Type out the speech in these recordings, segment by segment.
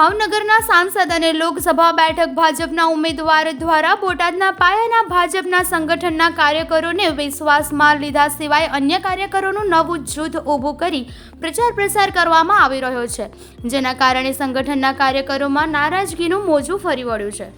ભાવનગરના સાંસદ અને લોકસભા બેઠક ભાજપના ઉમેદવાર દ્વારા બોટાદના પાયાના ભાજપના સંગઠનના કાર્યકરોને વિશ્વાસમાં લીધા સિવાય અન્ય કાર્યકરોનું નવું જૂથ ઊભું કરી પ્રચાર પ્રસાર કરવામાં આવી રહ્યો છે, જેના કારણે સંગઠનના કાર્યકરોમાં નારાજગીનું મોજું ફરી વળ્યું છે.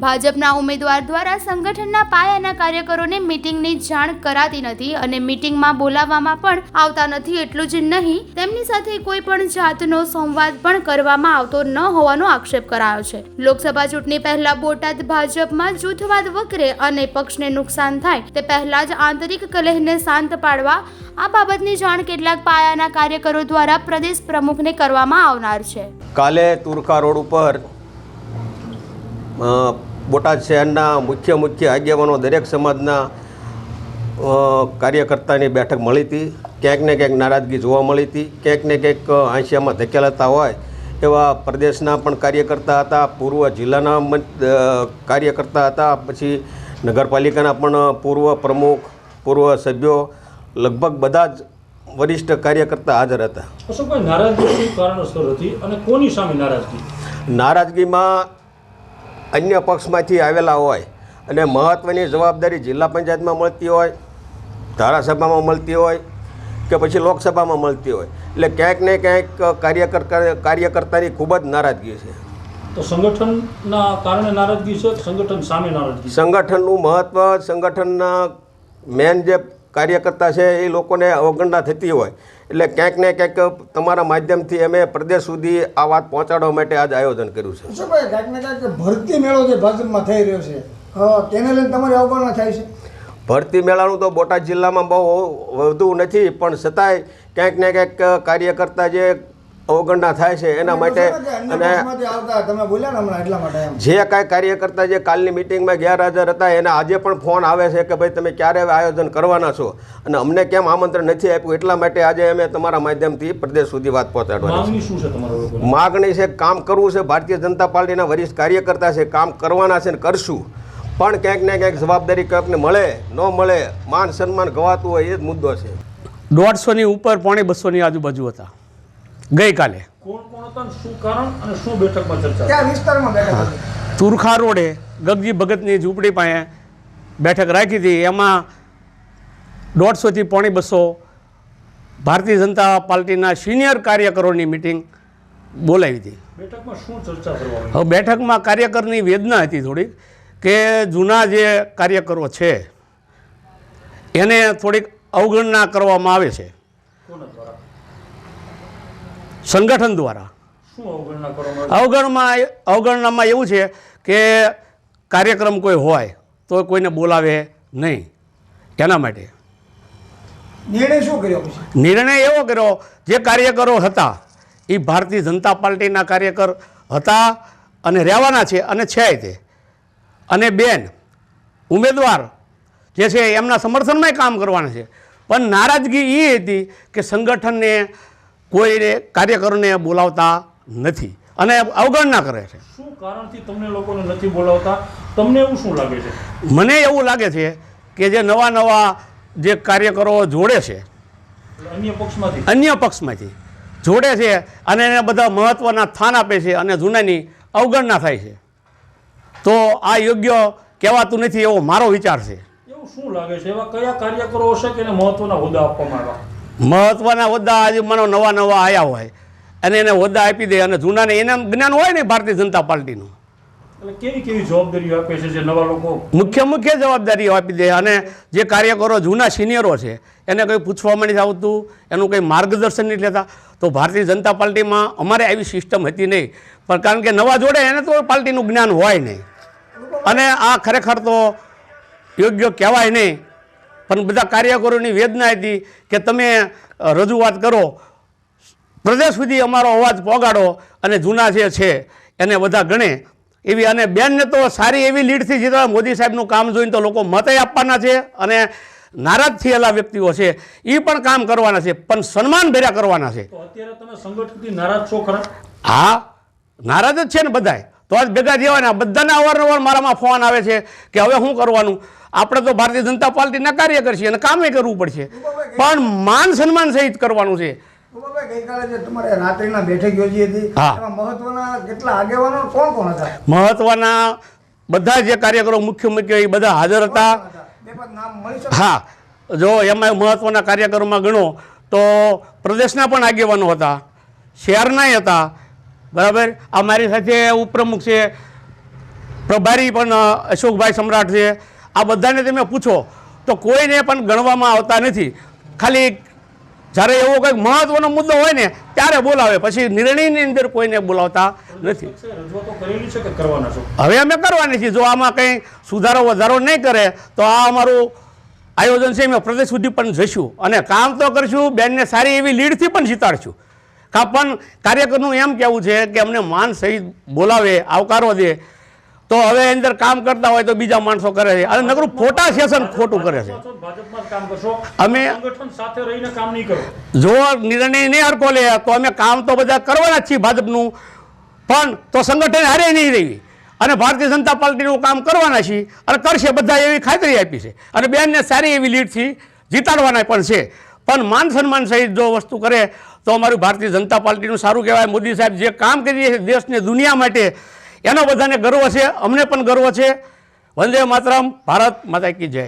ભાજપના ઉમેદવાર દ્વારા સંગઠનના પાયાના કાર્યકરોને મિટિંગની જાણ કરાતી નથી અને મિટિંગમાં બોલાવવામાં પણ આવતા નથી, એટલું જ નહીં, તેમની સાથે કોઈ પણ જાતનો સંવાદ પણ કરવામાં આવતો ન હોવાનો આક્ષેપ કરાયો છે. લોકસભા ચૂંટણી પહેલા બોટાદ ભાજપમાં જૂથવાદ વકરે અને પક્ષને નુકસાન થાય, તે પહેલા જ આંતરિક કલહને શાંત પાડવા, આ બાબતની જાણ કેટલાક પાયાના કાર્યકરો દ્વારા પ્રદેશ પ્રમુખને કરવામાં આવનાર છે. કાલે તુરખા રોડ ઉપર બોટાદ શહેરના મુખ્ય મુખ્ય આગેવાનો દરેક સમાજના કાર્યકર્તાની બેઠક મળી હતી. ક્યાંક ને ક્યાંક નારાજગી જોવા મળી હતી. ક્યાંક ને ક્યાંક આંશિયામાં ધકેલાતા હોય એવા પ્રદેશના પણ કાર્યકર્તા હતા પૂર્વ જિલ્લાના કાર્યકર્તા હતા પછી નગરપાલિકાના પણ પૂર્વ પ્રમુખ પૂર્વ સભ્યો લગભગ બધા જ વરિષ્ઠ કાર્યકર્તા હાજર હતા. નારાજગી કારણોસર હતી અને કોની સામે નારાજગી? નારાજગીમાં અન્ય પક્ષમાંથી આવેલા હોય અને મહત્ત્વની જવાબદારી જિલ્લા પંચાયતમાં મળતી હોય ધારાસભામાં મળતી હોય કે પછી લોકસભામાં મળતી હોય. એટલે ક્યાંક ને ક્યાંક કાર્યકર કાર્યકર્તાની ખૂબ જ નારાજગી છે. તો સંગઠનના કારણે નારાજગી છે સંગઠન સામે નારાજગી સંગઠનનું મહત્ત્વ સંગઠનના મેન જે કાર્યકર્તા છે એ લોકોને અવગણના થતી હોય. એટલે ક્યાંક ને ક્યાંક તમારા માધ્યમથી અમે પ્રદેશ સુધી આ વાત પહોંચાડવા માટે આજ આયોજન કર્યું છે. કાંઈક ને ભરતી મેળો જે ભાજપમાં થઈ રહ્યો છે તેને લઈને તમારી અવગણના થાય છે? ભરતી મેળાનું તો બોટાદ જિલ્લામાં બહુ વધુ નથી પણ છતાંય ક્યાંક ને ક્યાંક કાર્યકર્તા જે અવગણના થાય છે એના માટે અને પક્ષમાંથી આવતા તમે બોલ્યા ને હમણાં એટલા માટે એમ. જે કાંઈ કાર્યકર્તા જે કાલની મિટિંગમાં ગેરહાજર હતા એના આજે પણ ફોન આવે છે કે ભાઈ તમે ક્યારે આયોજન કરવાના છો? અને અમને કેમ આમંત્રણ નથી આપ્યું? એટલા માટે આજે અમે તમારા માધ્યમથી પ્રદેશ સુધી વાત પહોંચાડવાની માંગણી છે તમારા માગણી છે કામ કરવું છે ભારતીય જનતા પાર્ટીના વરિષ્ઠ કાર્યકર્તા છે કામ કરવાના છે ને કરશું. પણ ક્યાંક ને ક્યાંક જવાબદારી ક્યાંકને મળે ન મળે માન સન્માન ગવાતું હોય એ જ મુદ્દો છે. દોઢસોની ઉપર પોણે બસોની આજુબાજુ હતા. ગઈકાલે. કોણ કોણ હતા અને શું કારણ અને શું બેઠકમાં ચર્ચા કયા વિસ્તારમાં બેઠા છે તુરખા રોડે ગગજી ભગતની ઝૂંપડી પાસે બેઠક રાખી હતી. એમાં દોઢસોથી પોણી બસો ભારતીય જનતા પાર્ટીના સિનિયર કાર્યકરોની મિટિંગ બોલાવી હતી. બેઠકમાં શું ચર્ચા કરવામાં હવે બેઠકમાં કાર્યકરની વેદના હતી થોડીક કે જૂના જે કાર્યકરો છે એને થોડીક અવગણના કરવામાં આવે છે. સંગઠન દ્વારા. અવગણના અવગણમાં અવગણનામાં એવું છે કે કાર્યક્રમ કોઈ હોય તો કોઈને બોલાવે નહીં. એના માટે. નિર્ણય શું કર્યો નિર્ણય એવો કર્યો જે કાર્યકરો હતા એ ભારતીય જનતા પાર્ટીના કાર્યકર હતા અને રહેવાના છે અને છે તે. અને બેન ઉમેદવાર જે છે એમના સમર્થનમાં કામ કરવાના છે. પણ નારાજગી એ હતી કે સંગઠનને કોઈને કાર્યકરોને બોલાવતા નથી અને અવગણના કરે છે. શું કારણથી તમને લોકોને નથી બોલાવતા? તમને એવું શું લાગે છે? મને એવું લાગે છે કે જે નવા નવા જે કાર્યકરો જોડે છે અન્ય પક્ષમાંથી? અન્ય પક્ષમાંથી જોડે છે અને એને બધા મહત્ત્વના સ્થાન આપે છે અને જૂનાની અવગણના થાય છે. તો આ યોગ્ય કહેવાતું નથી એવો મારો વિચાર છે. એવું શું લાગે છે? એવા કયા કાર્યકરો હશે કે એને મહત્ત્વના હોદ્દા આપવામાં આવ્યા? મહત્ત્વના હોદ્દા આજે મને નવા નવા આવ્યા હોય. અને એને હોદ્દા આપી દે અને જૂનાને એને જ્ઞાન હોય ને ભારતીય જનતા પાર્ટીનું. કેવી કેવી જવાબદારીઓ આપે છે જે નવા લોકો? મુખ્ય મુખ્ય જવાબદારીઓ આપી દે અને જે કાર્યકરો જૂના સિનિયરો છે એને કંઈ પૂછવામાં નથી આવતું? એનું કંઈ માર્ગદર્શન નથી લેતા? તો ભારતીય જનતા પાર્ટીમાં અમારે આવી સિસ્ટમ હતી નહીં. પણ કારણ કે નવા જોડે એને તો પાર્ટીનું જ્ઞાન હોય નહીં. અને આ ખરેખર તો યોગ્ય કહેવાય નહીં. પણ બધા કાર્યકરોની વેદના હતી કે તમે રજૂઆત કરો. પ્રદેશ સુધી અમારો અવાજ પહોંચાડો અને જૂના જે છે એને બધા ગણે. એવી અને બેનને તો સારી એવી લીડથી જીતવા મોદી સાહેબનું કામ જોઈને તો લોકો મતે આપવાના છે અને નારાજ થયેલા વ્યક્તિઓ છે. એ પણ કામ કરવાના છે પણ સન્માન ભેર્યા કરવાના છે. અત્યારે તમે સંગઠનથી નારાજ છો ખરા? હા નારાજ જ છે ને બધાય. તો આજ ભેગા થવાના બધાને અવારનવાર મારામાં ફોન આવે છે કે હવે શું કરવાનું? આપણે તો ભારતીય જનતા પાર્ટીના કાર્યકર છીએ અને કામે કરવું પડશે. પણ માન સન્માન સહિત કરવાનું છે. મહત્વના બધા જે કાર્યકરો મુખ્ય મુખ્ય એ બધા હાજર હતા. હા. જો એમાં મહત્ત્વના કાર્યક્રમમાં ગણો તો પ્રદેશના પણ આગેવાનો હતા. શહેરનાય હતા. બરાબર? આ મારી સાથે ઉપપ્રમુખ છે. પ્રભારી પણ અશોકભાઈ સમ્રાટ છે. આ બધાને તમે પૂછો, તો કોઈને પણ ગણવામાં આવતા નથી. ખાલી જ્યારે એવો કંઈક મહત્ત્વનો મુદ્દો હોય ને, ત્યારે બોલાવે. પછી નિર્ણયની અંદર કોઈને બોલાવતા નથી. હવે અમે કરવાની છીએ. જો આમાં કંઈ સુધારો વધારો નહીં કરે, તો આ અમારું આયોજન છે, અમે પ્રદેશ સુધી પણ જઈશું. અને કામ તો કરશું, બેનને સારી એવી લીડથી પણ જીતાડશું. કા પણ કાર્યકરનું એમ કહેવું છે કે અમને માન સહિત બોલાવે, આવકારો દે તો હવે અંદર કામ કરતા હોય તો બીજા માણસો કરે છે. અને નકરું ફોટા સેશન ખોટું કરે છે. અમે- જો નિર્ણય નહીં હરકો લે તો અમે કામ તો બધા કરવાના જ છીએ ભાજપનું. પણ તો સંગઠન હારે નહીં રહી. અને ભારતીય જનતા પાર્ટીનું કામ કરવાના છીએ. અને કરશે બધા એવી ખાતરી આપી છે. અને બેનને સારી એવી લીડથી જીતાડવાના પણ છે. પણ માન સન્માન સહિત જો વસ્તુ કરે તો અમારું ભારતીય જનતા પાર્ટીનું સારું કહેવાય. મોદી સાહેબ જે કામ કરીએ છે દેશને દુનિયા માટે એનો બધાને ગર્વ છે અમને પણ ગર્વ છે. વંદે માતરમ ભારત માતા કી જય.